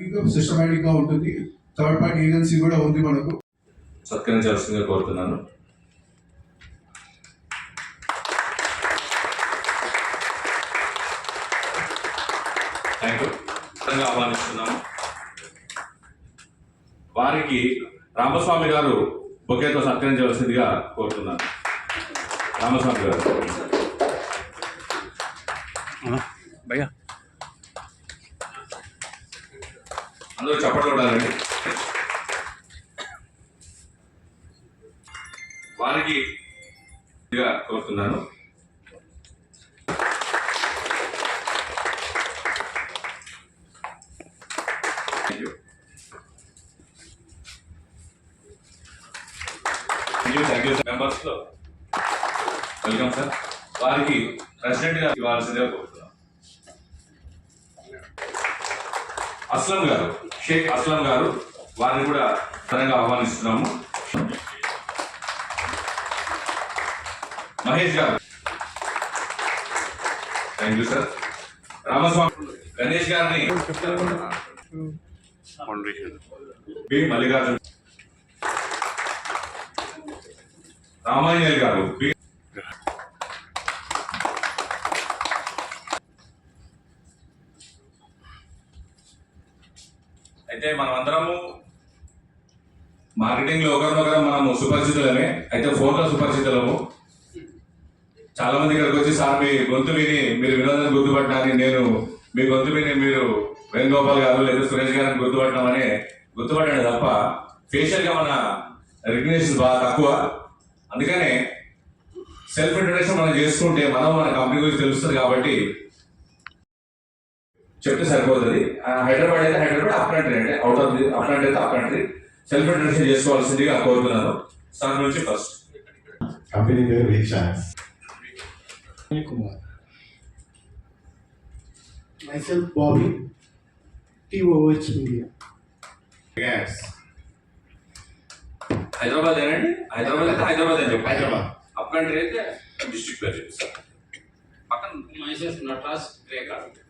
ఇంకా సిస్టమేటిక్గా ఉంటుంది. థర్డ్ పార్టీ ఏజెన్సీ కూడా ఉంది మనకు. సత్కరించాల్సిందిగా కోరుతున్నాను. Thank you. ఆహ్వానిస్తున్నాము. వారికి రామస్వామి గారు బొకేతో సత్కరించవలసిందిగా కోరుతున్నాను. రామస్వామి గారు. భయ్యా. అందరూ చప్పట్లు కొడాలండి వారికి కోరుతున్నాను. మెంబర్స్లో వెల్కమ్ సార్ వారికి ప్రెసిడెంట్గా ఇవ్వాల్సిందే కోరుతున్నాను. అస్లం గారు షేక్ అస్లం గారు వారిని కూడా ఘనంగా ఆహ్వానిస్తున్నాము. మహేష్ గారు. Thank you sir Ramaswamy Ganesh గారిని. బి. మల్లికార్జున. రామాయణ గారు అయితే మనం అందరము మార్కెటింగ్లో ఒకరినొకరం మనము సుపరిచితులమే. అయితే ఫోన్లో సుపరిచితులము. చాలా మంది ఇక్కడికి వచ్చి సార్ మీ గొంతు విని మీరు వినోదాన్ని గుర్తుపట్టడానికి నేను మీ గొంతు విని మీరు వేణుగోపాల్ గారు లేదా సురేష్ గారిని గుర్తుపట్టడం అనే గుర్తుపట్టండి తప్ప ఫేషియల్గా మన రికగ్నేషన్ బాగా తక్కువ. అందుకనే సెల్ఫ్ ఇంట్రడక్షన్ మనం చేసుకుంటే మనం మన కంపెనీ గురించి తెలుస్తుంది కాబట్టి చెప్తే సరిపోతుంది. ఆ, హైదరాబాద్ అయితే హైదరాబాద్ అప్ కంట్రీ అంటే out of the up country అయితే అప్ కంట్రీ. సెల్ఫ్ ఇంట్రడక్షన్ చేసుకోవాల్సిందిగా కోరుతున్నాను. సార్ నుంచి ఫస్ట్ కంపెనీ పేరు recharge Kumar. Myself, Bobby, TOH Media. గ్యాస్ హైదరాబాద్ ఏనండి? హైదరాబాద్ అయితే హైదరాబాద్ అని చెప్పి హైదరాబాద్. అప్ కంట్రీ అయితే డిస్ట్రిక్ట్ పేరు చెప్పి సార్. పక్కన Natas Grega. Srinivas,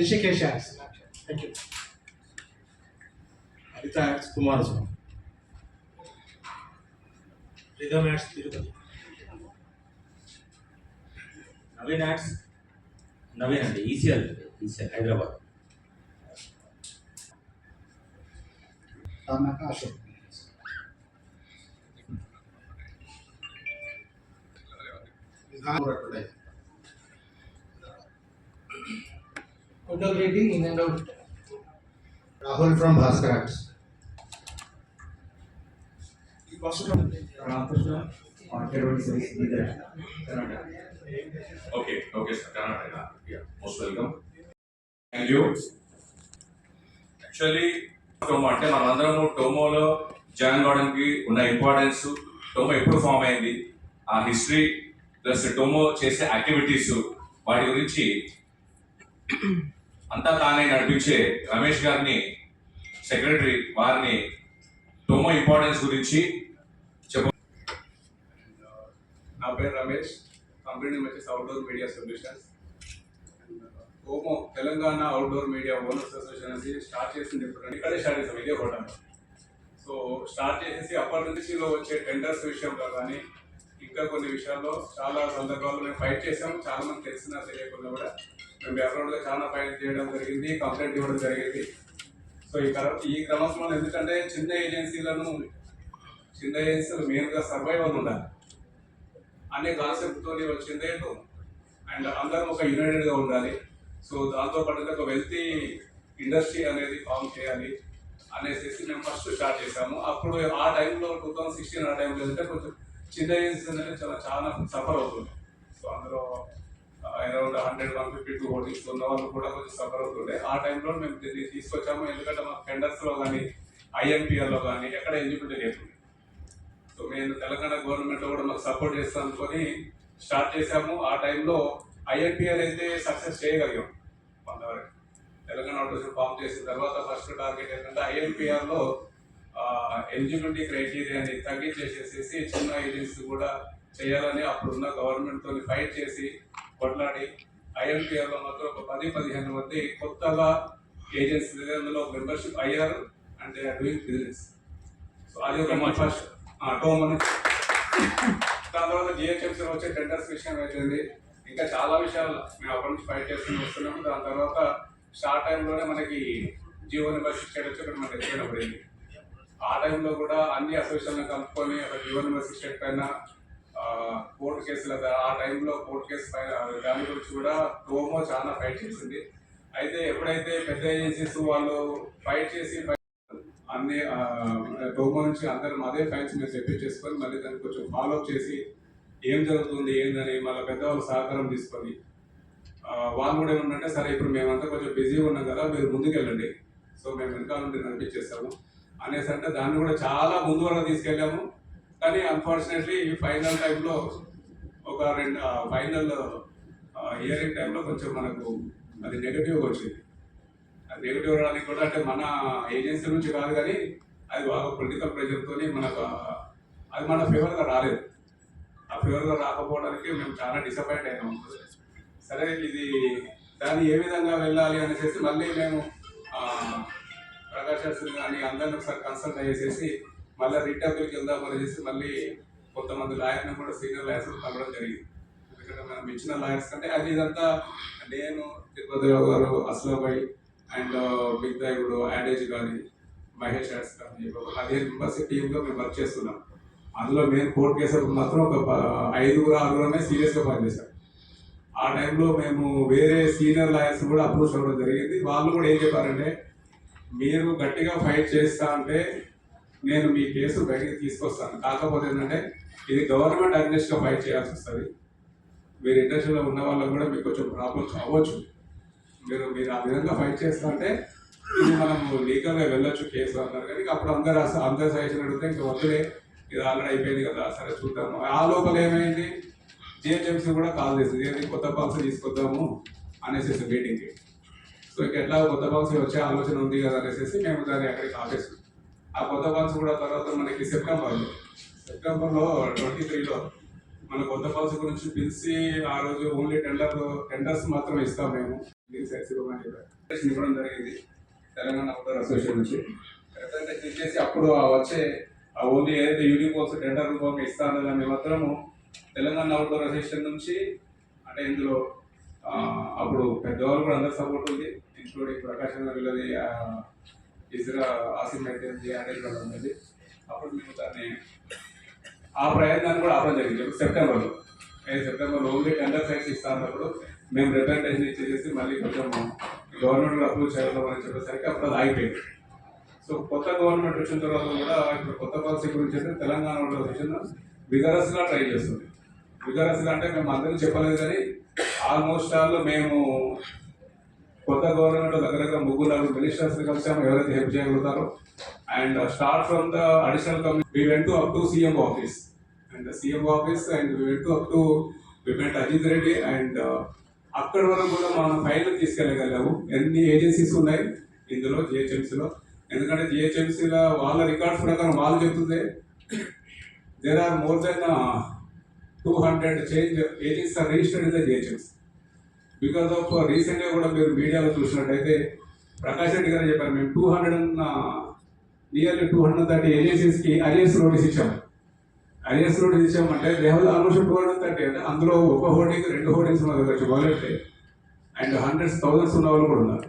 Rishikesh Arts. Thank you. Haritha acts Kumaraswamy Rhythm Arts, Tirupati. Naveen ads Naveen అండి ECL ECL Hyderabad Tanaka Ashok. Photography in and out. Rahul from Bhaskar acts. Ramakrishna market service Karnataka. Okay okay sir Karnataka. Most welcome thank you actually TOMO అంటే మనమందరము టోమోలో join కావడానికి ఉన్న importance టోమో ఎప్పుడు form అయింది? ఆ history plus టోమో చేసే activities వాటి గురించి అంతా తానే నడిపించే రమేష్ గారిని సెక్రటరీ వారిని టోమో ఇంపార్టెన్స్ గురించి చెప్ప. నా పేరు రమేష్. కంపెనీ వచ్చేసి outdoor media solutions ఓమో Telangana outdoor media owners association అనేది స్టార్ట్ చేసింది ఇప్పుడు ఇక్కడే స్టార్ట్ చేసాం ఇదే హోటల్. సో స్టార్ట్ చేసేసి అప్పటి నుంచి వచ్చే టెండర్స్ విషయంలో కానీ ఇంకా కొన్ని విషయాల్లో చాలా సందర్భాల్లో మేము ఫైట్ చేసాం చాలా మంది తెలిసినా తెలియకుండా కూడా మేము బ్యాక్గ్రౌండ్గా చాలా ఫైల్ చేయడం జరిగింది కంప్లైంట్ ఇవ్వడం జరిగింది. సో ఈ ఈ క్రమంలో ఎందుకంటే చిన్న ఏజెన్సీలను చిన్న ఏజెన్సీలు మెయిన్గా సర్వైవల్ ఉండాలి. అనే కాన్సెప్ట్తో వచ్చింది వచ్చిందే అండ్ అందరం ఒక యునైటెడ్గా ఉండాలి. సో దాంతో పాటు ఒక వెల్తీ ఇండస్ట్రీ అనేది ఫామ్ చేయాలి అనేసి మేము ఫస్ట్ స్టార్ట్ చేసాము అప్పుడు ఆ టైంలో టూ థౌసండ్ సిక్స్టీన్ ఆ టైంలో ఏంటంటే కొంచెం చిన్న ఏజెన్సీ అనేది చాలా చాలా సఫర్ అవుతుంది. సో అందులో around hundred one fifty two hoardings ఉన్న వాళ్ళు కూడా కొంచెం సఫర్ అవుతుండే. ఆ టైంలో మేము దీన్ని తీసుకొచ్చాము. ఎందుకంటే మాకు టెండర్స్లో కానీ ఐఎంపిఆర్లో కానీ ఎక్కడ ఎలిజిబిలిటీ లేదు. సో మేము తెలంగాణ గవర్నమెంట్ కూడా మాకు సపోర్ట్ చేస్తాం అనుకొని స్టార్ట్ చేసాము ఆ టైంలో ఐఎన్పిఆర్ అయితే సక్సెస్ చేయగలిగాం కొంతవరకు. తెలంగాణ ఆటోషన్ ఫామ్ చేసిన తర్వాత ఫస్ట్ టార్గెట్ ఏంటంటే ఐఎంపీఆర్లో ఎలిజిబిలిటీ క్రైటీరియాని తగ్గించేసేసి చిన్న ఏజెన్సీ కూడా చేయాలని అప్పుడున్న గవర్నమెంట్తో ఫైట్ చేసి కొట్లాడి ఐఎన్పిఆర్లో మాత్రం ఒక పది పదిహేను మంది కొత్తగా ఏజెన్సీ అందులో మెంబర్షిప్ అయ్యారు and they are doing business. So అది ఒక ఫస్ట్ టోమ్ అని దాని తర్వాత జిహెచ్ఎంసీ వచ్చే టెండర్స్ విషయం అయిపోయింది. ఇంకా చాలా విషయాలు మేము అప్పటి నుంచి ఫైట్ చేసుకుని వస్తున్నాము దాని తర్వాత స్టార్ట్ టైంలోనే మనకి జియో నెంబర్ సిక్స్ వచ్చి మనకి ఎక్స్టెండ్ పడింది. ఆ టైంలో కూడా అన్ని అసోసియేషన్లు కలుపుకొని ఒక జియో నెంబర్ సిక్స్ పైన కోర్టు కేసుల ఆ టైంలో కోర్టు కేసు పైన దాని గురించి కూడా టోమో చాలా ఫైట్ చేసింది. అయితే ఎప్పుడైతే పెద్ద ఏజెన్సీస్ వాళ్ళు ఫైట్ చేసి అన్ని టోమో నుంచి అందరం అదే ఫైన్స్ మేము సెపరేట్ చేసుకొని మళ్ళీ దాన్ని కొంచెం ఫాలో అప్ చేసి ఏం జరుగుతుంది ఏందని మళ్ళీ పెద్దవాళ్ళు సహకారం తీసుకొని వాళ్ళు కూడా ఏమంటే సరే ఇప్పుడు మేమంతా కొంచెం బిజీగా ఉన్నాం కదా మీరు ముందుకెళ్ళండి. సో మేము వెనకాల నుండి నడిపించేస్తాము అనేసి అంటే దాన్ని కూడా చాలా ముందు వరకు తీసుకెళ్ళాము. కానీ అన్ఫార్చునేట్లీ ఫైనల్ టైంలో ఒక రెండు ఫైనల్ ఇయరింగ్ టైంలో కొంచెం మనకు అది నెగిటివ్గా వచ్చింది. అది నెగిటివ్ రావడానికి కూడా అంటే మన ఏజెన్సీ నుంచి కాదు కానీ అది బాగా పొలిటికల్ ప్రెషర్తో మనకు అది మన ఫేవర్గా రాలేదు. ఆ ఫేవర్గా రాకపోవడానికి మేము చాలా డిసప్పాయింట్ అయినాము సరే ఇది దాన్ని ఏ విధంగా వెళ్ళాలి అనేసి మళ్ళీ మేము ప్రకాశ్ కానీ అందరిని ఒకసారి కన్సల్ట్ చేసేసి మళ్ళీ రిటర్న్కి వెళ్దాం చేసి మళ్ళీ కొంతమంది లాయర్ని కూడా సీనియర్ లాయర్స్ కలవడం జరిగింది. ఎందుకంటే మనం ఇచ్చిన లాయర్స్ కంటే అది ఇదంతా నేను తిరుపతిరావు గారు అస్లాబాయ్ అండ్ మిగతా ఇప్పుడు యాడేజ్ కానీ మహేష్ యాడ్స్ కానీ అదే పదిహేను మెంబర్స్ టీమ్గా మేము వర్క్ చేస్తున్నాం. అందులో మేము కోర్టు కేసులకు మాత్రం ఒక ఐదుగురు ఆరుగురమే సీరియస్గా పనిచేశాం ఆ టైంలో మేము వేరే సీనియర్ లాయర్స్ కూడా అప్రోచ్ అవ్వడం జరిగింది. వాళ్ళు కూడా ఏం చెప్పారంటే మీరు గట్టిగా ఫైట్ చేస్తా అంటే నేను మీ కేసు బయటికి తీసుకొస్తాను. కాకపోతే ఏంటంటే ఇది గవర్నమెంట్ అగ్నెస్ట్గా ఫైట్ చేయాల్సి వస్తుంది. మీరు ఇండస్ట్రీలో ఉన్న వాళ్ళకి కూడా మీకు కొంచెం ప్రాబ్లమ్స్ అవ్వచ్చు. మీరు మీరు ఆ విధంగా ఫైట్ చేస్తుంటే ఇది మనం లీగల్గా వెళ్ళొచ్చు కేసు అన్నారు. కానీ అప్పుడు అందరు అందరు సజెషన్ అడిగితే ఇంకా వద్దులే ఇది ఆల్రెడీ అయిపోయింది కదా సరే చూద్దాము. ఆ లోపల ఏమైంది? జిహెచ్ఎంసీ కూడా కాల్ చేసింది. ఏంటి కొత్త పాలసీ తీసుకొద్దాము అనేసి మీటింగ్కి సో ఇక ఎట్లా కొత్త పాలసీ వచ్చే ఆలోచన ఉంది కదా అనేసి మేము దాన్ని అక్కడికి ఆపేసాం ఆ కొత్త బాల్స్ కూడా తర్వాత మనకి సెప్టెంబర్లో సెప్టెంబర్లో ట్వంటీ త్రీలో మన కొత్త బాల్స్ గురించి పిలిచి ఆ రోజు ఓన్లీ టెండర్ టెండర్స్ మాత్రమే ఇస్తాం మేము. ఇవ్వడం జరిగింది తెలంగాణ అవుటర్ అసోసియేషన్ నుంచి. రిప్రజెంటేషన్ చేసి అప్పుడు ఆ వచ్చే ఆ ఓన్లీ ఏదైతే యూనిఫామ్స్ టెండర్ రూపంగా ఇస్తానో దాన్ని మాత్రము తెలంగాణ అవుట్డోర్ అసోసియేషన్ నుంచి అంటే ఇందులో అప్పుడు పెద్దవాళ్ళు కూడా అందరు సపోర్ట్ ఉంది ఇంక్లూడింగ్ ప్రకాశం వీళ్ళది ఇజ్రా ఆసిమ్ అయితే అనేది కూడా అప్పుడు మేము దాన్ని ఆ ప్రయత్నాన్ని కూడా ఆపడం జరిగింది. సెప్టెంబర్లో. ఏ సెప్టెంబర్లో ఓన్లీ టెండర్ సైట్స్ ఇస్తా అన్నప్పుడు మేము రిప్రజెంటేషన్ ఇచ్చేసి మళ్ళీ కొంచెం గవర్నమెంట్ అప్రూవ్ చేయాలని చెప్పేసరికి అప్పుడు అది ఆగిపోయింది. సో కొత్త గవర్నమెంట్ వచ్చిన తర్వాత కూడా ఇప్పుడు కొత్త పాలసీ గురించి అయితే తెలంగాణ వచ్చిన విగరస్గా ట్రై చేస్తుంది. విగరస్గా అంటే మేము అందరూ చెప్పలేదు కానీ ఆల్మోస్ట్ ఆల్ మేము కొత్త గవర్నమెంట్ దగ్గర దగ్గర ముగ్గురు నలుగురు మినిస్టర్స్ కలిసాము ఎవరైతే help చేయగలుగుతారో. And start from the additional committee we went to up to CM office and CM office and we went to up to we went Ajit Reddy and అక్కడి వరకు కూడా మనం ఫైల్ తీసుకెళ్ళగలిగాము. ఎన్ని ఏజెన్సీస్ ఉన్నాయి? ఇందులో జిహెచ్ఎంసీలో. ఎందుకంటే జిహెచ్ఎంసీలో వాళ్ళ రికార్డ్స్ ప్రకారం వాళ్ళు చెప్తుంది there are more than two hundred change agency are registered in the GHMC. Because of రీసెంట్గా కూడా మీరు మీడియాలో చూసినట్టయితే ప్రకాష్ రెడ్డి గారు చెప్పారు మేము two hundred nearly two hundred thirty ఏజెన్సీస్కి arrears notice ఇచ్చాము. అరియర్స్ నోటీస్ ఇచ్చామంటే they have almost two hundred thirty అంటే అందులో ఒక హోర్డింగ్ రెండు హోర్డింగ్స్ ఉన్న దగ్గర చూడాలంటే అండ్ హండ్రెడ్స్ థౌజండ్స్ ఉన్న వాళ్ళు కూడా ఉన్నారు.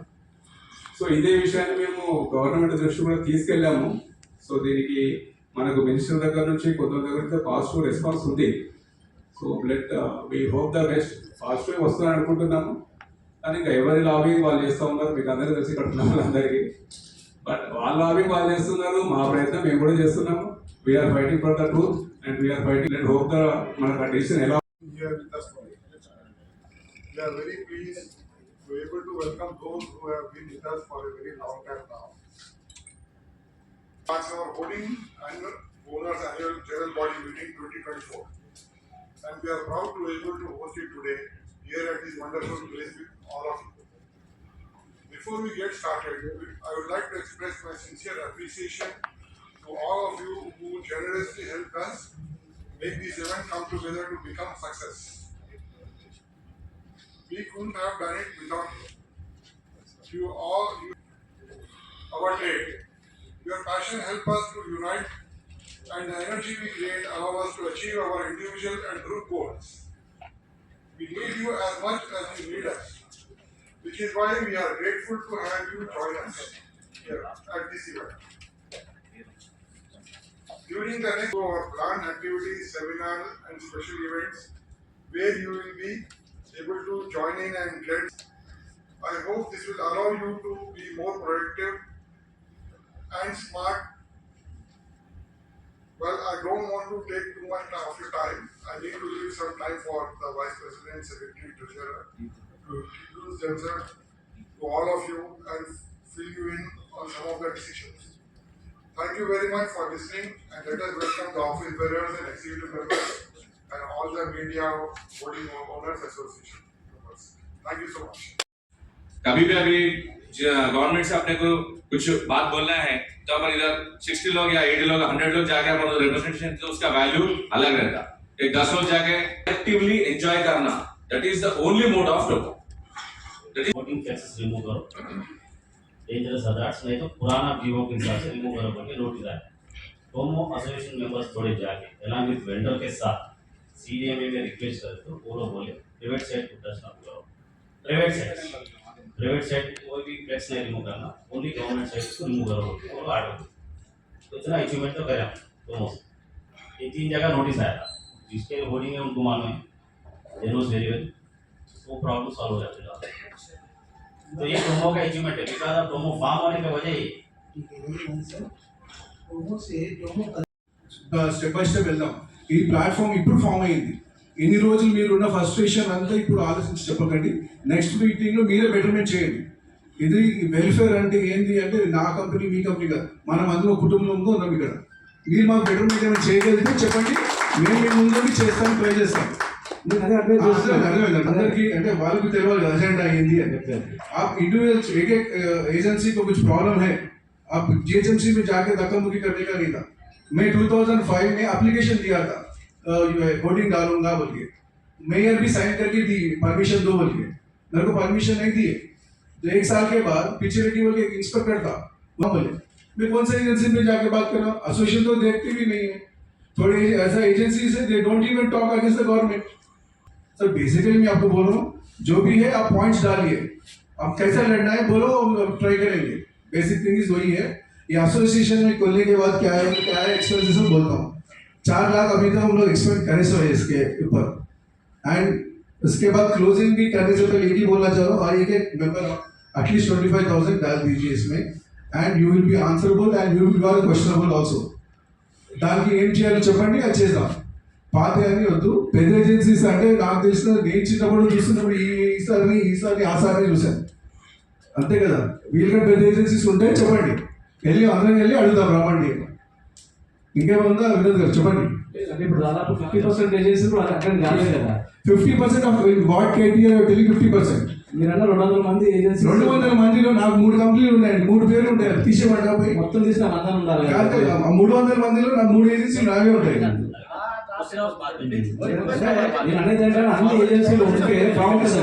సో ఇదే విషయాన్ని మేము గవర్నమెంట్ దృష్టి కూడా తీసుకెళ్ళాము. సో దీనికి మనకు మినిస్టర్ దగ్గర నుంచి కొంత దగ్గర నుంచి పాజిటివ్ రెస్పాన్స్ ఉంది. So blood we hope the best fast way వస్తున్నాను అనుకుంటున్నాము. కానీ ఇంకా ఎవరి లాబీ వాళ్ళు చేస్తూ ఉన్నారు మీకు అందరికీ తెలిసి కట్టున్నాము అందరికీ. బట్ వాళ్ళ లాబీ వాళ్ళు చేస్తున్నారు మా ప్రయత్నం మేము కూడా చేస్తున్నాము. We are fighting for the truth and we are fighting and hope the మన కండిషన్ ఎలా Our holding annual owners annual general body meeting 2024. And we are proud to be able to host it today here at this wonderful place with all of you. Before we get started, I would like to express my sincere appreciation to all of you who generously helped us make this event come together to become a success. We couldn't have done it without you all, you, our trade. Your passion helped us to unite and the energy we create allow us to achieve our individual and group goals. We need you as much as you need us, which is why we are grateful to have you join us here at this event. During the next our planned activities, seminars and special events where you will be able to join in and get. I hope this will allow you to be more productive and smart. Well, I don't want to take too much of your time. I need to leave some time for the Vice President, Secretary, Treasurer to introduce themselves to all of you and fill you in on some of the decisions. Thank you very much for listening and let us welcome the office bearers and executive members and all the media voting owners association members. Thank you so much. कभी भी अभी government से अपने को कुछ बात बोलना है तो अपन इधर सिक्सटी लोग या एटी लोग हंड्रेड लोग जाके अपन रिप्रेजेंटेशन तो उसका वैल्यू अलग रहता। एक दस लोग जाके एक्टिवली एंजॉय करना that is the only mode of voting remove करो। डेंजरस नहीं तो पुराना के हिसाब से रिमूव करो दोनों एसोसिएशन मेंबर्स थोड़े जाके वेंडर के साथ सीडीएमए में रिक्वेस्ट करे तो वो लोग बोले प्राइवेट को करो। प्राइवेट प्राइवेट साइड कोई भी फ्लेक्स नहीं रिमूव करना ओनली गवर्नमेंट साइड को रिमूव करो बोल वो आर्डर तो इतना अचीवमेंट तो करा दोनों से ये तीन जगह नोटिस आया था जिसके होर्डिंग है उनको मालूम है दे नोज वेरी वेल वो प्रॉब्लम सॉल्व हो जाती है तो ये टोमो का अचीवमेंट है बिकॉज ऑफ टोमो फार्म होने की वजह ये डोमो से डोमो స్టెప్ బై స్టెప్ వెళ్దాం ఈ ప్లాట్ఫామ్ ఇప్పుడు ఫామ్ అయింది ఇన్ని రోజులు మీరు ఉన్న ఫ్రస్ట్రేషన్ అంతా ఇప్పుడు ఆలోచించి చెప్పకండి నెక్స్ట్ మీటింగ్ లో మీరే బెటర్మెంట్ చేయండి ఇది వెల్ఫేర్ అంటే ఏంటి అంటే నా కంపెనీ మీ కంపెనీ కాదు మనం అందులో కుటుంబంతో ఉన్నాం ఇక్కడ మీరు మాకు బెటర్మెంట్ ఏమైనా చేయగలిగితే చెప్పండి మేము మీ ముందు చేస్తాం ట్రై చేస్తాం అదే అడ్వైజ్ అర్థమైంది, అర్థమైంది. అందరికీ అంటే వాళ్ళకి తెలియాలి అజెండా ఏంది అని आप इंडिविजुअल एक एक एजेंसी को कुछ प्रॉब्लम है आप जीएचएमसी में जाके धक्का मुक्की करने का नहीं था मैं 2005 में एप्लीकेशन दिया था वोटिंग डालूँगा बोल के मेयर भी साइन करके दी परमिशन दो बोल के मेरे को परमिशन नहीं दिए। तो एक साल के बाद पीछे रेड्डी बोल के इंस्पेक्टर था, वहाँ बोले मैं कौन सा एजेंसी में जाके बात कर रहा हूँ? एसोसिएशन तो देखते भी नहीं है। थोड़े ऐसा एजेंसी से they don't even talk against the government sir basically मैं आपको बोल रहा हूँ, जो भी है, आप पॉइंट्स डालिए। आप कैसा लड़ना है, बोलो ट्राई करेंगे। बेसिक थिंग वही है, ये एसोसिएशन में खोलने के बाद क्या है क्या है एक्सपेंसेस बोलता हूँ। चार लाख अभी तक हम लोग एक्सपेक्ट करे सो है इसके ऊपर एंड उसके बाद क्लोजिंग भी करने से पहले एक ही बोलना चाह रहा हूँ और एक एक member at least twenty five thousand डाल दीजिए इसमें and you will be answerable and you will be questionable also దానికి ఏం చేయాలో చెప్పండి అది చేద్దాం పాత అని వద్దు పెద్ద ఏజెన్సీస్ అంటే నాకు తెలిసిన నేను చిన్నప్పుడు చూస్తున్నప్పుడు ఈ ఈసారి ఈసారి ఆ సారి చూశాను అంతే కదా వీళ్ళకి పెద్ద ఏజెన్సీస్ ఉంటే చెప్పండి వెళ్ళి అందరం వెళ్ళి అడుగుదాం రమ్మండి ఇంకేముందా వినోద్ గారు చెప్పండి. అంటే ఇప్పుడు దాదాపు ఫిఫ్టీ పర్సెంట్ కూడా అక్కడ కాలేదు కదా. Fifty percent of what KTR tele fifty percent మీరన్న రెండు వందల మంది ఏజెన్సీ రెండు వందల మందిలో నాకు మూడు కంపెనీలు ఉన్నాయండి మూడు పేర్లు ఉంటాయి తీసేమంటా పోయి మొత్తం తీసిన అందరం ఉండాలి మూడు వందల మందిలో నా మూడు ఏజెన్సీలు నావే ఉంటాయి. నేను అనేది ఏంటంటే అన్ని ఏజెన్సీలు ఉంటే బాగుంటుంది.